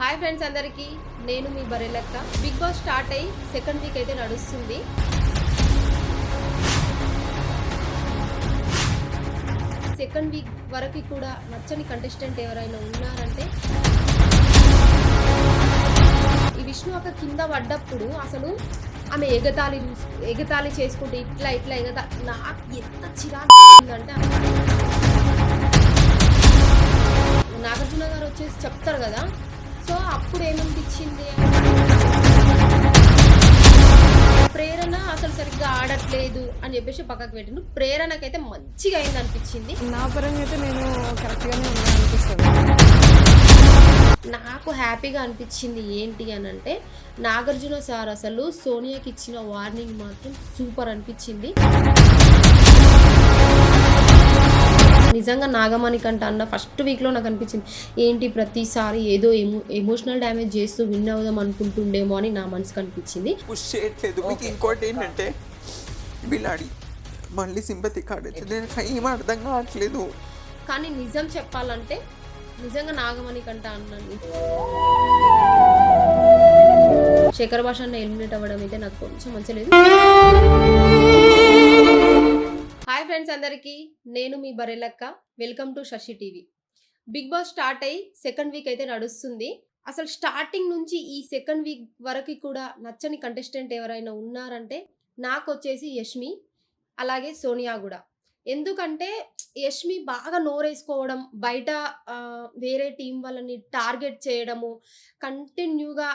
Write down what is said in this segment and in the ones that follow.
Hi friends అందరికీ నేను మీ బరెలక్క బిగ్ బాస్ స్టార్ట్ అయ్యి సెకండ్ వీక్ అయితే నడుస్తుంది. సెకండ్ వీక్ వరకు కూడా నచ్చని కంటెస్టెంట్ ఎవరైనా ఉన్నారంటే ఈ విష్ణు ఒక కింద పడ్డప్పుడు అసలు ఆమె ఎగతాళి ఎగతాళి చేసుకుంటే ఇట్లా ఇట్లా ఎగతా నాకు ఎంత చిరాకు ఉందంటే నాగార్జున గారు వచ్చేసి చెప్తారు కదా సో అప్పుడు ఏమనిపించింది? ప్రేరణ అసలు సరిగ్గా ఆడట్లేదు అని చెప్పేసి పక్కకు పెట్టిండు. ప్రేరణకైతే మంచిగా అయింది అనిపించింది నా పరంగా అయితే నేను కరెక్ట్గానే ఉన్నా అనిపిస్తుంది నాకు హ్యాపీగా అనిపించింది ఏంటి అని అంటే నాగార్జున సార్ అసలు సోనియాకి ఇచ్చిన వార్నింగ్ మాత్రం సూపర్ అనిపించింది. నిజంగా నాగమణి కంట అన్న ఫస్ట్ వీక్లో నాకు అనిపించింది ఏంటి ప్రతిసారి ఏదో ఎమో ఎమోషనల్ డ్యామేజ్ చేస్తూ విన్ అవుదాం అనుకుంటుండేమో అని నా మనసుకు అనిపించింది. ఇంకోటి ఏంటంటే బిలాడి మళ్ళీ సింపతి కాడచ్చు నేను ఏం అర్థం కావట్లేదు. కానీ నిజం చెప్పాలంటే నిజంగా నాగమణి కంట అన్నాను శేఖర్ భాష ఎలిమినేట్ అవ్వడం అయితే నాకు కొంచెం మంచలేదు ఫ్రెండ్స్ అందరికీ నేను మీ Barelakka welcome to Sasi TV Big Boss start అయ్యి సెకండ్ వీక్ అయితే నడుస్తుంది. అసలు స్టార్టింగ్ నుంచి ఈ సెకండ్ వీక్ వరకు కూడా నచ్చని కంటెస్టెంట్ ఎవరైనా ఉన్నారంటే నాకు వచ్చేసి యష్మి అలాగే సోనియా కూడా. ఎందుకంటే యష్మి బాగా నోరేసుకోవడం బయట వేరే టీం వాళ్ళని టార్గెట్ చేయడము కంటిన్యూగా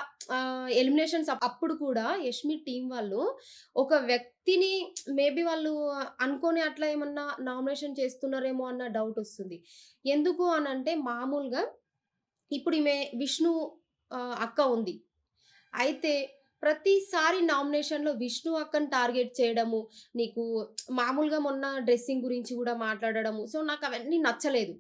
ఎలిమినేషన్స్ అప్పుడు కూడా యష్మి టీం వాళ్ళు ఒక వ్యక్తిని మేబీ వాళ్ళు అనుకోని అట్లా ఏమన్నా నామినేషన్ చేస్తున్నారేమో అన్న డౌట్ వస్తుంది. ఎందుకు అని అంటే మామూలుగా ఇప్పుడు ఈమె విష్ణు అక్క ఉంది. అయితే ప్రతిసారి నామినేషన్లో విష్ణు అక్కను టార్గెట్ చేయడము నీకు మామూలుగా మొన్న డ్రెస్సింగ్ గురించి కూడా మాట్లాడడము. సో నాకు అవన్నీ నచ్చలేదు.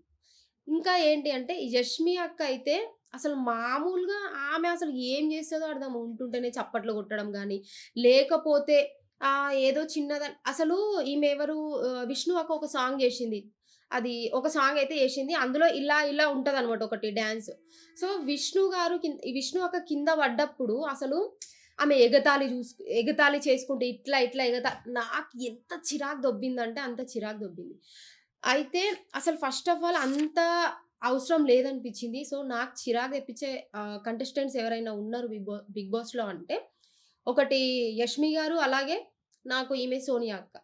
ఇంకా ఏంటి అంటే యష్మి అక్క అయితే అసలు మామూలుగా ఆమె అసలు ఏం చేస్తుందో అర్థం ఉంటుంటేనే చప్పట్లు కొట్టడం కానీ లేకపోతే ఆ ఏదో చిన్నద అసలు ఈమె ఎవరు విష్ణు అక్క ఒక సాంగ్ చేసింది. అది ఒక సాంగ్ అయితే వేసింది అందులో ఇలా ఇలా ఉంటుంది అనమాట ఒకటి డ్యాన్స్. సో విష్ణు గారు కింద విష్ణు అక్క కింద పడ్డప్పుడు అసలు ఆమె ఎగతాళి చూసు ఎగతాళి చేసుకుంటే ఇట్లా ఇట్లా ఎగతా నాకు ఎంత చిరాకు దొబ్బిందంటే అంత చిరాకు దొబ్బింది. అయితే అసలు ఫస్ట్ ఆఫ్ ఆల్ అంత అవసరం లేదనిపించింది. సో నాకు చిరాకు తెప్పించే కంటెస్టెంట్స్ ఎవరైనా ఉన్నారు బిగ్ బాస్ బిగ్ బాస్లో అంటే ఒకటి యష్మి గారు అలాగే నాకు ఈమె సోనియా అక్క.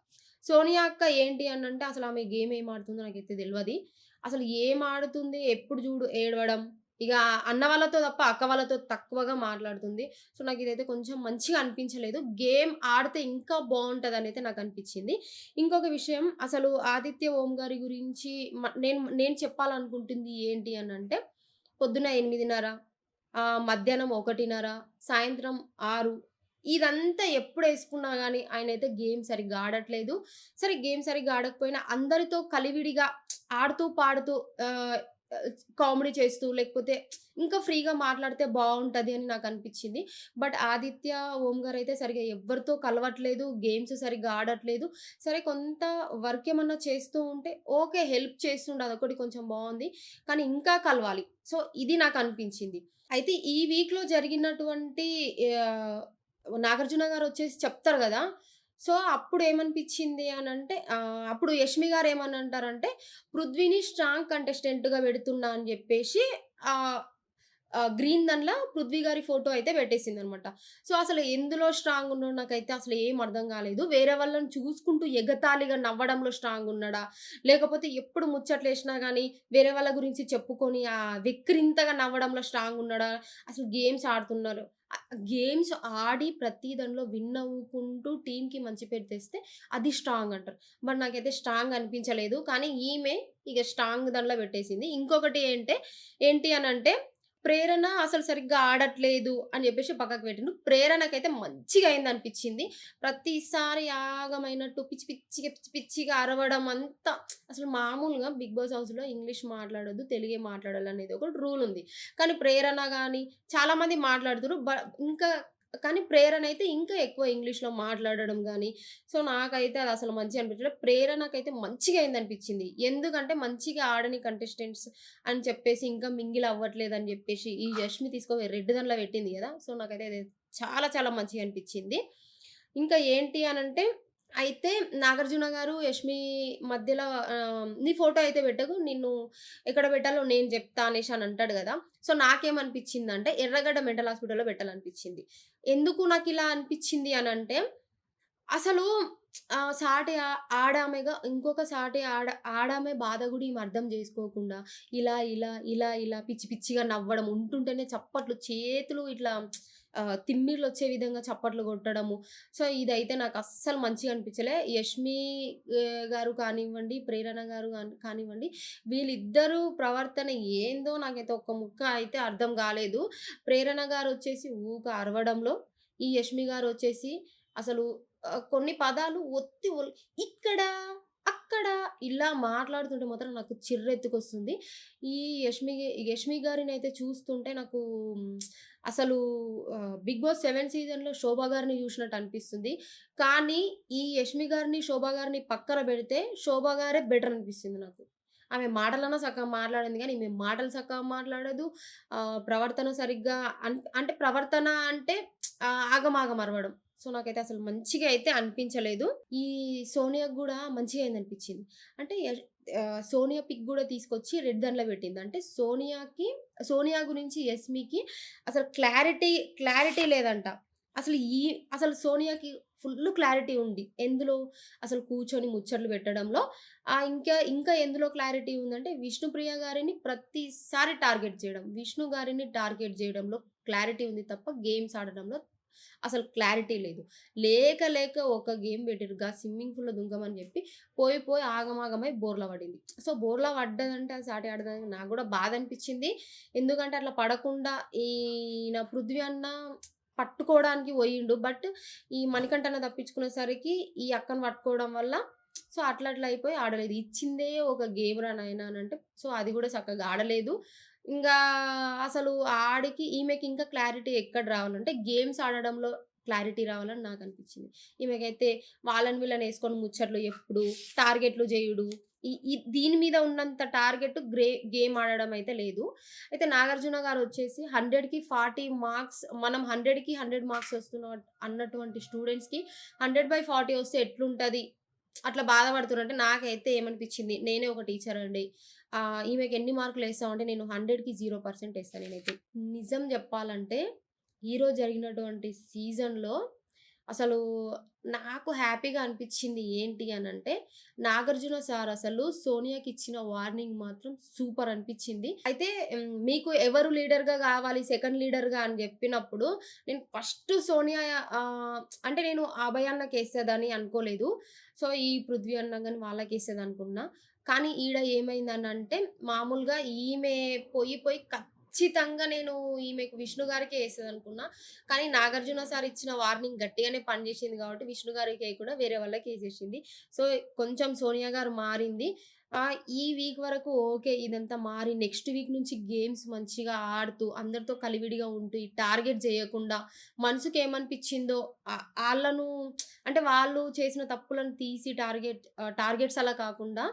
సోనియా అక్క ఏంటి అని అంటే అసలు ఆమె గేమ్ ఏం ఆడుతుందో నాకైతే తెలియదు అసలు ఏం ఆడుతుంది ఎప్పుడు చూడు ఏడవడం ఇక అన్న వాళ్ళతో తప్ప అక్క వాళ్ళతో తక్కువగా మాట్లాడుతుంది. సో నాకు ఇదైతే కొంచెం మంచిగా అనిపించలేదు. గేమ్ ఆడితే ఇంకా బాగుంటుంది అని అయితే నాకు అనిపించింది ఇంకొక విషయం అసలు ఆదిత్య ఓం గారి గురించి నేను నేను చెప్పాలనుకుంటుంది ఏంటి అని అంటే పొద్దున ఎనిమిదిన్నర మధ్యాహ్నం ఒకటిన్నర సాయంత్రం ఆరు ఇదంతా ఎప్పుడు వేసుకున్నా కానీ ఆయన అయితే గేమ్ సరిగ్గా ఆడట్లేదు. సరే గేమ్ సరిగ్గా ఆడకపోయినా అందరితో కలివిడిగా ఆడుతూ పాడుతూ కామెడీ చేస్తూ లేకపోతే ఇంకా ఫ్రీగా మాట్లాడితే బాగుంటుంది అని నాకు అనిపించింది. బట్ ఆదిత్య ఓం గారు అయితే సరిగా ఎవరితో కలవట్లేదు గేమ్స్ సరిగ్గా ఆడట్లేదు. సరే కొంత వర్క్ ఏమన్నా చేస్తూ ఉంటే ఓకే హెల్ప్ చేస్తుండే అదొకటి కొంచెం బాగుంది. కానీ ఇంకా కలవాలి. సో ఇది నాకు అనిపించింది. అయితే ఈ వీక్లో జరిగినటువంటి నాగార్జున గారు వచ్చేసి చెప్తారు కదా సో అప్పుడు ఏమనిపించింది అని అంటే అప్పుడు యష్మి గారు ఏమని అంటారంటే పృథ్వీని స్ట్రాంగ్ కంటెస్టెంట్గా పెడుతున్నా అని చెప్పేసి గ్రీన్ దానిలో పృథ్వీ గారి ఫోటో అయితే పెట్టేసింది అనమాట సో అసలు ఎందులో స్ట్రాంగ్ ఉన్నాడో నాకైతే అసలు ఏం అర్థం కాలేదు. వేరే వాళ్ళని చూసుకుంటూ ఎగతాళిగా నవ్వడంలో స్ట్రాంగ్ ఉన్నాడా? లేకపోతే ఎప్పుడు ముచ్చట్లేసినా కానీ వేరే వాళ్ళ గురించి చెప్పుకొని ఆ వెక్రింతగా నవ్వడంలో స్ట్రాంగ్ ఉన్నాడా? అసలు గేమ్స్ ఆడుతున్నారు. గేమ్స్ ఆడి ప్రతి దానిలో విన్ అవ్వుకుంటూ టీంకి మంచి పేరు తెస్తే అది స్ట్రాంగ్ అంటారు. బట్ నాకైతే స్ట్రాంగ్ అనిపించలేదు. కానీ ఈమె ఇక స్ట్రాంగ్ దానిలో పెట్టేసింది. ఇంకొకటి ఏంటే ఏంటి అని అంటే ప్రేరణ అసలు సరిగ్గా ఆడట్లేదు అని చెప్పేసి పక్కకు పెట్టిండు. ప్రేరణకైతే మంచిగా అయింది అనిపించింది ప్రతిసారి యాగమైనట్టు పిచ్చి పిచ్చిగా పిచ్చి పిచ్చిగా అరవడం అంతా అసలు మామూలుగా బిగ్ బాస్ హౌస్లో ఇంగ్లీష్ మాట్లాడొద్దు తెలుగే మాట్లాడాలి అనేది ఒక రూల్ ఉంది. కానీ ప్రేరణ కానీ చాలామంది మాట్లాడుతున్నారు. బ ఇంకా కానీ ప్రేరణ అయితే ఇంకా ఎక్కువ ఇంగ్లీష్‌లో మాట్లాడడం కానీ సో నాకైతే అది అసలు మంచిగా అనిపించలేదు. ప్రేరణకైతే మంచిగా అయిందనిపించింది. ఎందుకంటే మంచిగా ఆడని కంటెస్టెంట్స్ అని చెప్పేసి ఇంకా మింగిల్ అవ్వట్లేదు అని చెప్పేసి ఈ యష్మి తీసుకొని రెడ్ దాంట్లో పెట్టింది కదా సో నాకైతే అది చాలా చాలా మంచిగా అనిపించింది. ఇంకా ఏంటి అని అంటే అయితే నాగార్జున గారు, యష్మి మధ్యలో "నీ ఫోటో అయితే పెట్టకు. నిన్ను ఎక్కడ పెట్టాలో నేను చెప్తా" అనేసి అని అంటాడు కదా సో నాకేమనిపించిందంటే ఎర్రగడ్డ మెంటల్ హాస్పిటల్‌లో పెట్టాలనిపించింది. ఎందుకు నాకు ఇలా అనిపించింది అని అంటే అసలు సాటి ఆడామెగా ఇంకొక సాటి ఆడ ఆడామే బాధ కూడా ఈమె అర్థం చేసుకోకుండా ఇలా, ఇలా, ఇలా, ఇలా పిచ్చి పిచ్చిగా నవ్వడం, ఉంటుంటేనే చప్పట్లు చేతులు ఇట్లా తిమ్మిర్లు వచ్చే విధంగా చప్పట్లు కొట్టడము. సో ఇదైతే నాకు అస్సలు మంచిగా అనిపించలే. యష్మి గారు కానివ్వండి, ప్రేరణ గారు కానివ్వండి, వీళ్ళిద్దరూ ప్రవర్తన ఏందో నాకైతే ఒక్క ముక్క అయితే అర్థం కాలేదు ప్రేరణ గారు వచ్చేసి ఊక అరవడంలో, ఈ యష్మి గారు వచ్చేసి అసలు కొన్ని పదాలు ఒత్తి ఇక్కడ, అక్కడ ఇలా మాట్లాడుతుంటే మాత్రం నాకు చిర్రెత్తుకొస్తుంది. ఈ యష్మి యష్మి గారిని అయితే చూస్తుంటే నాకు అసలు 'బిగ్ బాస్' సెవెన్ సీజన్‌లో శోభ గారిని చూసినట్టు అనిపిస్తుంది. కానీ ఈ యష్మి గారిని, శోభా గారిని పక్కన పెడితే శోభ గారే బెటర్ అనిపిస్తుంది నాకు. ఆమె మాటలన్నా సగం మాట్లాడింది కానీ ఈమె మాటలు సక్కగా మాట్లాడదు. ప్రవర్తన సరిగ్గా అన్ అంటే ప్రవర్తన అంటే ఆగమాగం అరవడం. సో నాకైతే అసలు మంచిగా అయితే అనిపించలేదు. ఈ సోనియాకి కూడా మంచిగా అయిందనిపించింది. అంటే సోనియా పిక్ కూడా తీసుకొచ్చి రెడ్ దాంట్లో పెట్టింది. అంటే సోనియాకి సోనియా గురించి యష్మికి అసలు క్లారిటీ క్లారిటీ లేదంట. అసలు ఈ అసలు సోనియాకి ఫుల్ క్లారిటీ ఉంది. ఎందులో? అసలు కూర్చొని ముచ్చట్లు పెట్టడంలో. ఆ ఇంకా ఇంకా ఎందులో క్లారిటీ ఉందంటే విష్ణుప్రియ గారిని ప్రతిసారి టార్గెట్ చేయడం. విష్ణు గారిని టార్గెట్ చేయడంలో క్లారిటీ ఉంది తప్ప గేమ్స్ ఆడడంలో అసలు క్లారిటీ లేదు. లేక లేక ఒక గేమ్ పెట్టారు గా స్విమ్మింగ్ పూల్‌లో దుంగమని చెప్పి పోయి పోయి ఆగమాగమై బోర్ల పడింది. సో బోర్ల పడ్డదంటే అది సాటి ఆడదని నాకు కూడా బాధ అనిపించింది. ఎందుకంటే అట్లా పడకుండా ఈయన పృథ్వీ అన్న పట్టుకోవడానికి పోయిండు. బట్ ఈ మణికంఠ అన్న తప్పించుకునేసరికి ఈ అక్కను పట్టుకోవడం వల్ల సో అట్లా అట్లా అయిపోయి ఆడలేదు. ఇచ్చిందే ఒక గేమ్ రా అని అంటే సో అది కూడా చక్కగా ఆడలేదు. ఇంకా అసలు ఆడికి ఈమెకి ఇంకా క్లారిటీ ఎక్కడ రావాలంటే గేమ్స్ ఆడడంలో క్లారిటీ రావాలని నాకు అనిపించింది ఈమెకైతే వాళ్ళని వీళ్ళని వేసుకొని ముచ్చట్లు ఎప్పుడు టార్గెట్‌లు చేయుడు ఈ దీని మీద ఉన్నంత టార్గెట్ గ్రే గేమ్ ఆడడం అయితే లేదు. అయితే నాగార్జున గారు వచ్చేసి హండ్రెడ్కి ఫార్టీ మార్క్స్ మనం 100కి 100 మార్క్స్ వస్తున్న అన్నటువంటి స్టూడెంట్స్‌కి 100/40 వస్తే ఎట్లుంటుంది అట్లా బాధపడుతున్నట్టే నాకైతే ఏమనిపించింది, నేనే ఒక టీచర్ అండి. ఈమెకి ఎన్ని మార్కులు వేస్తామంటే నేను హండ్రెడ్కి జీరో పర్సెంట్ వేస్తాను నేనైతే. నిజం చెప్పాలంటే ఈరోజు జరిగినటువంటి సీజన్‌లో అసలు నాకు హ్యాపీగా అనిపించింది ఏంటి అని అంటే నాగార్జున సార్ అసలు సోనియాకి ఇచ్చిన వార్నింగ్ మాత్రం సూపర్ అనిపించింది. అయితే మీకు ఎవరు లీడర్‌గా కావాలి సెకండ్ లీడర్‌గా అని చెప్పినప్పుడు నేను ఫస్ట్ సోనియా అంటే నేను అభయ్ వేసేదని అనుకోలేదు. సో ఈ పృథ్వీ అన్న వేసేది అనుకున్నాను కానీ ఈడ ఏమైందనంటే మామూలుగా ఈమె పోయి పోయి ఖచ్చితంగా నేను ఈమెకు విష్ణు వేసేది యేస్తదనుకున్నా. కానీ నాగార్జున సార్ ఇచ్చిన వార్నింగ్ గట్టిగానే పనిచేసింది కాబట్టి విష్ణు గారికేయకుండా వేరే వాళ్ళకి వేసేసింది సో కొంచెం సోనియా గారు మారింది. ఈ వీక్ వరకు ఓకే. ఇదంతా మారి నెక్స్ట్ వీక్ నుంచి గేమ్స్ మంచిగా ఆడుతూ అందరితో కలివిడిగా ఉంటూ ఈ టార్గెట్ చేయకుండా మనసుకి ఏమనిపించిందో వాళ్ళను అంటే వాళ్ళు చేసిన తప్పులను తీసి టార్గెట్ టార్గెట్స్ అలా కాకుండా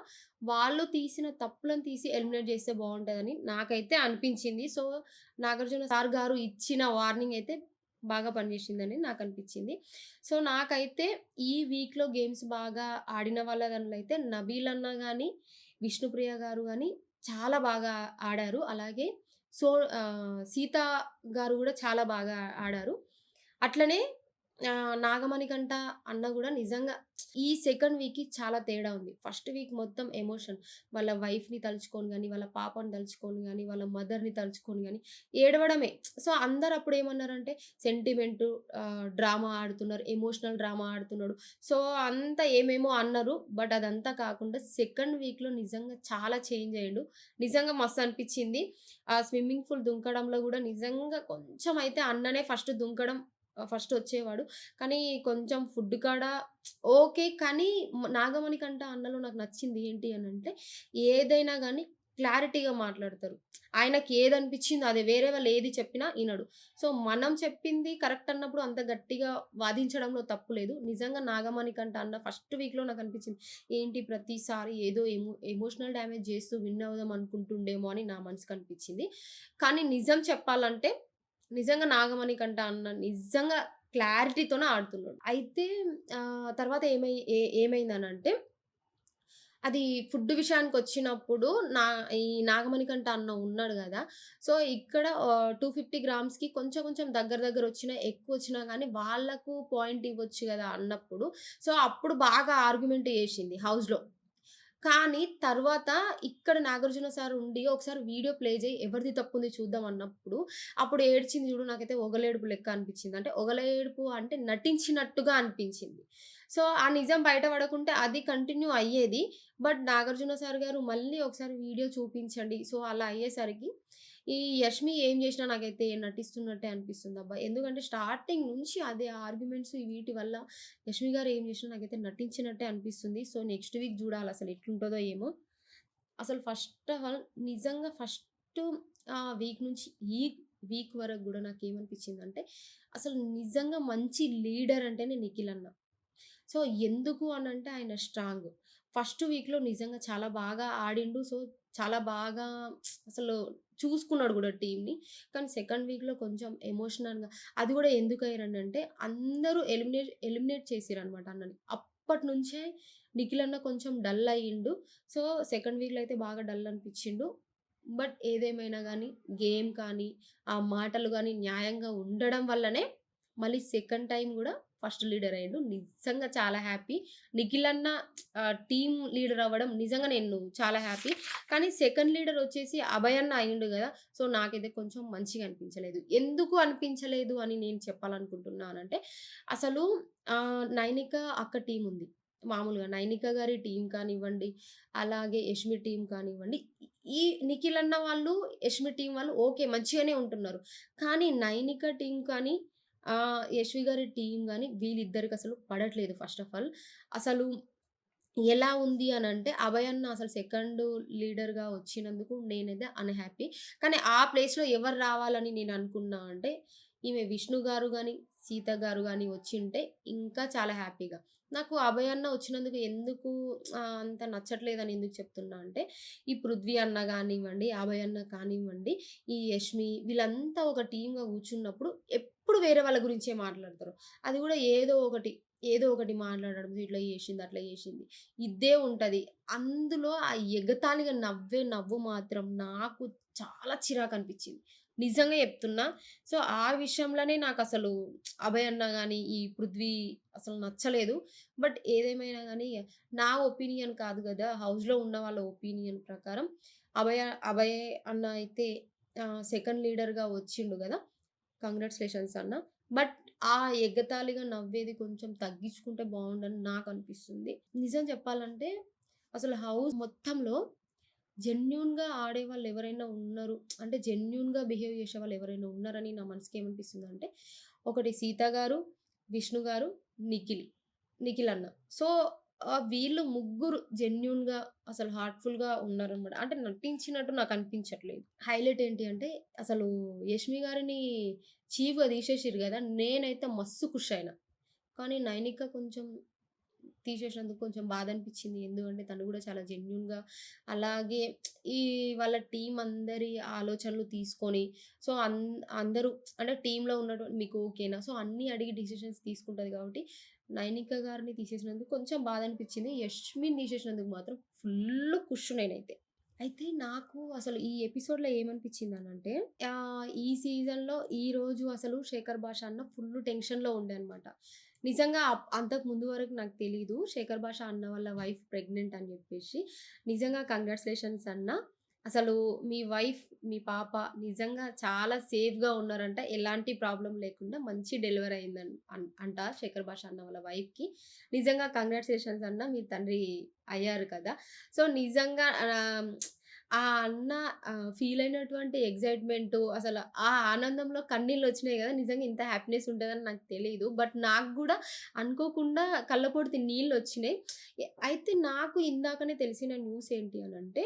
వాళ్ళు తీసిన తప్పులను తీసి ఎలిమినేట్ చేస్తే బాగుంటుందని నాకైతే అనిపించింది. సో నాగార్జున సార్ గారు ఇచ్చిన వార్నింగ్ అయితే బాగా పనిచేసిందని నాకు అనిపించింది సో నాకైతే ఈ వీక్‌లో గేమ్స్ బాగా ఆడిన వాళ్ళ దానిలో అయితే నబీల్ అన్న కానీ విష్ణుప్రియ గారు కానీ చాలా బాగా ఆడారు. అలాగే సో సీత గారు కూడా చాలా బాగా ఆడారు. అట్లనే నాగమణి కంట అన్న కూడా నిజంగా ఈ సెకండ్ వీక్‌కి చాలా తేడా ఉంది. ఫస్ట్ వీక్ మొత్తం ఎమోషన్. వాళ్ళ వైఫ్‌ని తలుచుకొని కానీ వాళ్ళ పాపని తలుచుకొని కానీ వాళ్ళ మదర్‌ని తలుచుకొని కానీ ఏడవడమే. సో అందరు అప్పుడు ఏమన్నారంటే సెంటిమెంట్ డ్రామా ఆడుతున్నారు. ఎమోషనల్ డ్రామా ఆడుతున్నాడు. సో అంతా ఏమేమో అన్నారు. బట్ అదంతా కాకుండా సెకండ్ వీక్‌లో నిజంగా చాలా చేంజ్ అయ్యాడు నిజంగా మస్తు అనిపించింది. ఆ స్విమ్మింగ్ పూల్ దుంకడంలో కూడా నిజంగా కొంచెం అయితే అన్ననే ఫస్ట్ దుంకడం ఫస్ట్ వచ్చేవాడు. కానీ కొంచెం ఫుడ్ కాడ ఓకే. కానీ నాగమణి కంట అన్నలో నాకు నచ్చింది ఏంటి అని అంటే ఏదైనా కానీ క్లారిటీగా మాట్లాడతారు. ఆయనకి ఏదనిపించిందో అదే వేరే వాళ్ళు ఏది చెప్పినా వినడు సో, మనం చెప్పింది కరెక్ట్ అన్నప్పుడు అంత గట్టిగా వాదించడంలో తప్పు లేదు. నిజంగా నాగమణి కంట అన్న ఫస్ట్ వీక్‌లో నాకు అనిపించింది ఏంటి ప్రతిసారి ఏదో ఎమో ఎమోషనల్ డ్యామేజ్ చేస్తూ విన్ అవుదాం అనుకుంటుండేమో అని నా మనసుకనిపించింది. కానీ నిజం చెప్పాలంటే నిజంగా నాగమణి కంట అన్న నిజంగా క్లారిటీతోనే ఆడుతున్నాడు. అయితే తర్వాత ఏమై ఏ ఏమైందనంటే అది ఫుడ్ విషయానికి వచ్చినప్పుడు నా ఈ నాగమణికంట అన్న ఉన్నాడు కదా సో, ఇక్కడ టూ ఫిఫ్టీ గ్రామ్స్‌కి కొంచెం కొంచెం దగ్గర దగ్గర వచ్చినా, ఎక్కువ వచ్చినా కానీ వాళ్ళకు పాయింట్ ఇవ్వచ్చు కదా అన్నప్పుడు సో, అప్పుడు బాగా ఆర్గ్యుమెంట్ చేసింది హౌస్‌లో. కానీ తర్వాత ఇక్కడ నాగార్జున సార్ ఉండి ఒకసారి వీడియో ప్లే చేయి ఎవరిది తప్పుంది చూద్దాం అన్నప్పుడు, అప్పుడు ఏడ్చింది చూడు నాకైతే ఒగలేడుపు లెక్క అనిపించింది. అంటే ఒగలేడుపు అంటే నటించినట్టుగా అనిపించింది. సో, ఆ నిజం బయటపడకుంటే అది కంటిన్యూ అయ్యేది. బట్ నాగార్జున సార్ గారు మళ్ళీ ఒకసారి వీడియో చూపించండి. సో, అలా అయ్యేసరికి ఈ యష్మి ఏం చేసినా నాకైతే నటిస్తున్నట్టే అనిపిస్తుంది అబ్బా ఎందుకంటే స్టార్టింగ్ నుంచి అదే ఆర్గ్యుమెంట్స్ వీటి వల్ల యష్మి గారు ఏం చేసినా నాకైతే నటించినట్టే అనిపిస్తుంది. సో, నెక్స్ట్ వీక్ చూడాలి అసలు ఎట్లుంటుందో ఏమో! అసలు ఫస్ట్ ఆఫ్ ఆల్ నిజంగా ఫస్ట్ ఆ వీక్ నుంచి ఈ వీక్ వరకు కూడా నాకు ఏమనిపించింది అంటే అసలు నిజంగా మంచి లీడర్ అంటేనే నిఖిల్ అన్న. సో, ఎందుకు అని అంటే ఆయన స్ట్రాంగ్. ఫస్ట్ వీక్‌లో నిజంగా చాలా బాగా ఆడిండు. సో, చాలా బాగా అసలు చూసుకున్నాడు కూడా టీంని కానీ సెకండ్ వీక్‌లో కొంచెం ఎమోషనల్‌గా అది కూడా ఎందుకు ఎందుకయ్యారనంటే అందరూ ఎలిమినేట్ ఎలిమినేట్ చేసిరనమాట అన్నని. అప్పటినుంచే నిఖిల్ అన్న కొంచెం డల్ అయ్యిండు. సో, సెకండ్ వీక్‌లో అయితే బాగా డల్ అనిపించిండు. బట్ ఏదేమైనా కానీ గేమ్ కానీ, ఆ మాటలు కానీ న్యాయంగా ఉండడం వల్లనే మళ్ళీ సెకండ్ టైం కూడా ఫస్ట్ లీడర్ అయ్యిండు. నిజంగా చాలా హ్యాపీ. నిఖిల్ అన్న టీమ్ లీడర్ అవ్వడం నిజంగా నేను చాలా హ్యాపీ. కానీ సెకండ్ లీడర్ వచ్చేసి అభయ్ అన్న అయ్యిండు కదా సో, నాకైతే కొంచెం మంచిగా అనిపించలేదు. ఎందుకు అనిపించలేదు అని నేను చెప్పాలనుకుంటున్నానంటే అసలు నైనిక అక్క టీం ఉంది. మామూలుగా నైనిక గారి టీం కానివ్వండి, అలాగే యష్మి టీం కానివ్వండి, ఈ నిఖిల్ అన్న వాళ్ళు, యష్మి టీం వాళ్ళు ఓకే. మంచిగానే ఉంటున్నారు. కానీ నైనిక టీం కానీ, యశ్వి గారి టీం కానీ వీళ్ళిద్దరికి అసలు పడట్లేదు ఫస్ట్ ఆఫ్ ఆల్. అసలు ఎలా ఉంది అనంటే అభయ్ అన్న అసలు సెకండ్ లీడర్‌గా వచ్చినందుకు నేనైతే అన్‌హ్యాపీ. కానీ ఆ ప్లేస్‌లో ఎవరు రావాలని నేను అనుకున్నా అంటే ఈమె విష్ణు గారు కానీ సీత గారు కానీ వచ్చింటే ఇంకా చాలా హ్యాపీగా. నాకు అభయ్ అన్న వచ్చినందుకు ఎందుకు అంత అంత నచ్చట్లేదని ఎందుకు చెప్తున్నా అంటే ఈ పృథ్వీ అన్న కానివ్వండి అభయ్ అన్న కానివ్వండి, ఈ యష్మి వీళ్ళంతా ఒక టీంగా కూర్చున్నప్పుడు ఎప్పుడు వేరే వాళ్ళ గురించే మాట్లాడతారు. అది కూడా ఏదో ఒకటి, ఏదో ఒకటి మాట్లాడడం ఇట్లా చేసింది, అట్లా చేసింది. ఇద్దే ఉంటుంది అందులో ఆ ఎగతాళిగా నవ్వే నవ్వు మాత్రం నాకు చాలా చిరాకనిపించింది. నిజంగా చెప్తున్నా. సో, ఆ విషయంలోనే నాకు అసలు అభయ్ అన్న కానీ ఈ పృథ్వీ అసలు నచ్చలేదు. బట్ ఏదేమైనా కానీ నా ఒపీనియన్ కాదు కదా హౌస్‌లో ఉన్న వాళ్ళ ఒపీనియన్ ప్రకారం అభయ అభయ్ అన్న అయితే సెకండ్ లీడర్‌గా వచ్చిండు కదా కంగ్రాచ్యులేషన్స్ అన్న. బట్ ఆ ఎగతాళిగా నవ్వేది కొంచెం తగ్గించుకుంటే బాగుండని నాకు అనిపిస్తుంది నిజం చెప్పాలంటే అసలు హౌస్ మొత్తంలో జెన్యున్గా ఆడే వాళ్ళు ఎవరైనా ఉన్నారు. అంటే జెన్యున్గా బిహేవ్ చేసే వాళ్ళు ఎవరైనా ఉన్నారని నా మనసుకు ఏమనిపిస్తుంది అంటే ఒకటి సీత గారు, విష్ణు గారు, నిఖిల్. నిఖిల్ అన్న. సో, ఆ వీళ్ళు ముగ్గురు జెన్యూన్‌గా అసలు హార్ట్‌ఫుల్‌గా ఉన్నారనమాట. అంటే నటించినట్టు నాకు అనిపించట్లేదు హైలైట్ ఏంటి అంటే అసలు యష్మి గారిని చీఫ్‌గా తీసేసిర్రు కదా నేనైతే మస్తు ఖుష్ అయినా. కానీ నైనిక కొంచెం తీసేసినందుకు కొంచెం బాధనిపించింది. ఎందుకంటే తను కూడా చాలా జెన్యూన్‌గా అలాగే ఈ వాళ్ళ టీం అందరి ఆలోచనలు తీసుకొని సో, అన్ అందరూ అంటే టీంలో ఉన్నటువంటి మీకు ఓకేనా? సో, అన్నీ అడిగి డిసిషన్స్ తీసుకుంటుంది కాబట్టి నైనిక గారిని తీసేసినందుకు కొంచెం బాధ అనిపించింది యష్మిన్ తీసేసినందుకు మాత్రం ఫుల్ కుష్ నేనైతే. అయితే నాకు అసలు ఈ ఎపిసోడ్‌లో ఏమనిపించింది అని అంటే ఈ సీజన్‌లో ఈ రోజు అసలు శేఖర్ భాష అన్న ఫుల్ టెన్షన్‌లో ఉండే అనమాట. నిజంగా అప్ అంతకు ముందు వరకు నాకు తెలీదు. శేఖర్ భాష అన్న వాళ్ళ వైఫ్ ప్రెగ్నెంట్ అని చెప్పేసి నిజంగా కంగ్రాచులేషన్స్ అన్న. అసలు మీ వైఫ్, మీ పాప నిజంగా చాలా సేఫ్‌గా ఉన్నారంట. ఎలాంటి ప్రాబ్లమ్ లేకుండా మంచి డెలివరీ అయిందన్ అన్ అంట శేఖర్ భాష అన్న వాళ్ళ వైఫ్‌కి. నిజంగా కంగ్రాచ్యులేషన్స్ అన్న. మీరు తండ్రి అయ్యారు కదా! సో, నిజంగా ఆహ్, ఆ అన్న ఫీల్ అయినటువంటి ఎగ్జైట్మెంట్ అసలు ఆ ఆనందంలో కన్నీళ్ళు వచ్చినాయి కదా నిజంగా ఇంత హ్యాపీనెస్ ఉంటుందని నాకు తెలియదు బట్ నాకు కూడా అనుకోకుండా కళ్ళపొడితే నీళ్ళు వచ్చినాయి అయితే నాకు ఇందాకనే తెలిసిన న్యూస్ ఏంటి అని అంటే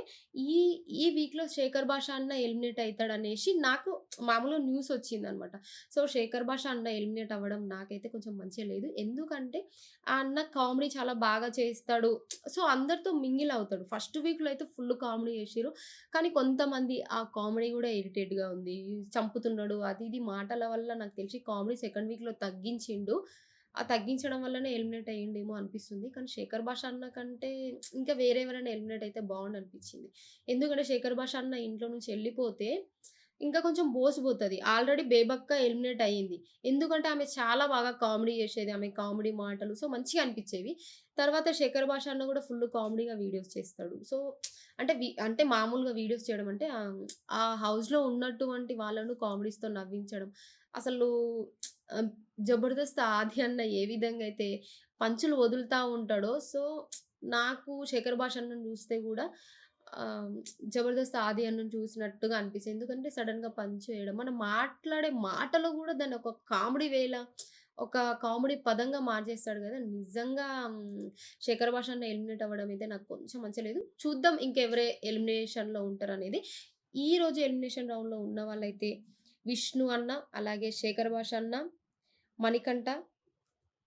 ఈ ఈ వీక్‌లో 'శేఖర్ భాష' అన్న ఎలిమినేట్ అయితాడనేసి నాకు మామూలుగా న్యూస్ వచ్చిందనమాట. సో, 'శేఖర్ భాష' అన్న ఎలిమినేట్ అవ్వడం నాకైతే కొంచెం మంచిగా లేదు. ఎందుకంటే, ఆ అన్న కామెడీ చాలా బాగా చేస్తాడు. సో, అందరితో మింగిల్ అవుతాడు. ఫస్ట్ వీక్‌లో అయితే ఫుల్ కామెడీ చేసిర్రు. కానీ కొంతమంది ఆ కామెడీ కూడా ఇరిటేట్‌గా ఉంది. చంపుతున్నాడు అది ఇది మాటల వల్ల నాకు తెలిసి కామెడీ సెకండ్ వీక్‌లో తగ్గించిండు. ఆ తగ్గించడం వల్లనే ఎలిమినేట్ అయ్యిండేమో అనిపిస్తుంది. కానీ 'శేఖర్ భాష' అన్న కంటే ఇంకా వేరే ఎవరైనా ఎలిమినేట్ అయితే బావుండనిపించింది. ఎందుకంటే 'శేఖర్ భాష' అన్న ఇంట్లో నుంచి వెళ్ళిపోతే ఇంకా కొంచెం బోసిపోతుంది ఆల్రెడీ 'బేబక్క' ఎలిమినేట్ అయింది. ఎందుకంటే ఆమె చాలా బాగా కామెడీ చేసేది. ఆమె కామెడీ మాటలు సో, మంచిగా అనిపించేవి. తర్వాత 'శేఖర్ భాష' అన్న కూడా ఫుల్ కామెడీగా వీడియోస్ చేస్తాడు. సో, అంటే అంటే మామూలుగా వీడియోస్ చేయడం అంటే ఆ హౌస్‌లో ఉన్నటువంటి వాళ్ళను కామెడీస్‌తో నవ్వించడం. అసలు 'జబర్దస్త్' ఆది అన్న ఏ విధంగా అయితే పంచులు వదులుతూ ఉంటాడో సో, నాకు 'శేఖర్ భాష' అన్నని చూస్తే కూడా 'జబర్దస్త్' ఆది అన్నం చూసినట్టుగా అనిపిస్తుంది. ఎందుకంటే సడన్గా పంచ్ వేయడం. మనం మాట్లాడే మాటలు కూడా దాన్ని ఒక కామెడీ వేలా ఒక కామెడీ పదంగా మార్చేస్తాడు కదా నిజంగా 'శేఖర్ భాష' అన్న ఎలిమినేట్ అవ్వడం అయితే నాకు కొంచెం మంచిగా లేదు. చూద్దాం ఇంకెవరే ఎలిమినేషన్‌లో ఉంటారనేది. ఈరోజు ఎలిమినేషన్ రౌండ్‌లో ఉన్న వాళ్ళైతే విష్ణు అన్న, అలాగే 'శేఖర్ భాష' అన్న, మణికంఠ,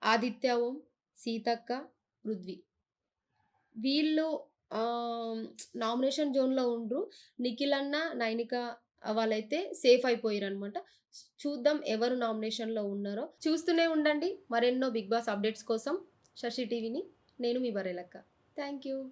ఆదిత్య ఓం, సీతక్క, పృథ్వీ. వీళ్ళు నామినేషన్ జోన్‌లో ఉండ్రు. నిఖిల్ అన్న, నైనిక వాళ్ళైతే సేఫ్ అయిపోయారు అనమాట చూద్దాం ఎవరు నామినేషన్‌లో ఉన్నారో. చూస్తూనే ఉండండి మరెన్నో 'బిగ్ బాస్' అప్డేట్స్ కోసం 'శశి టీవీని'. నేను మీ బర్రెలక్క. Thank you.